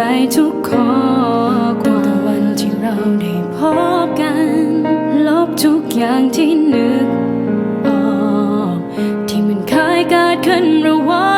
ไปทุกข้อความแต่วันที่เราได้พบกัน ลบทุกอย่างที่นึกออกที่มันเคยเกิดขึ้นระหว่าง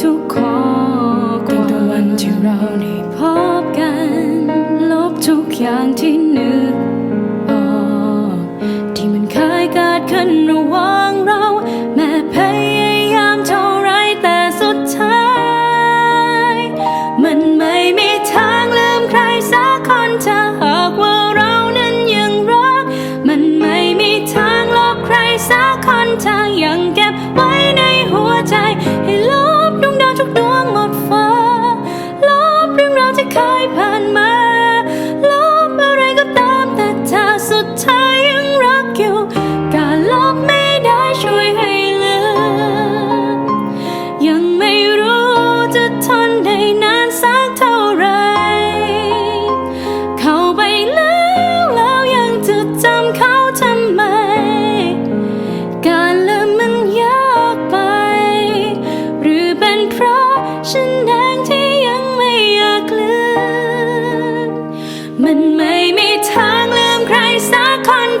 ทุกข้อความแต่วันที่เราได้พบกัน ลบทุกอย่างที่นึกออกที่มันเคยเกิดขึ้นระหว่างเรา แม้พยายามเท่าไรแต่สุดท้าย มันไม่มีทางลืมใครสักคนถ้าหากว่าเรานั้นยังรัก มันไม่มีทางลบใครสักคน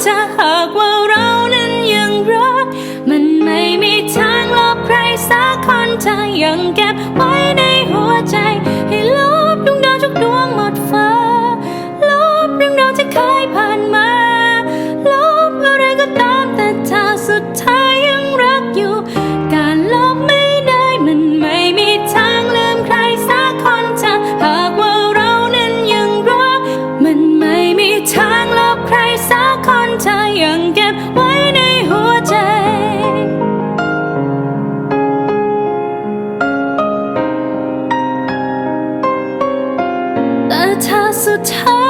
ถ้าหากว่าเรานั้นยังรัก มันไม่มีทางลบใครสักคนถ้ายังเก็บไว้ใน time.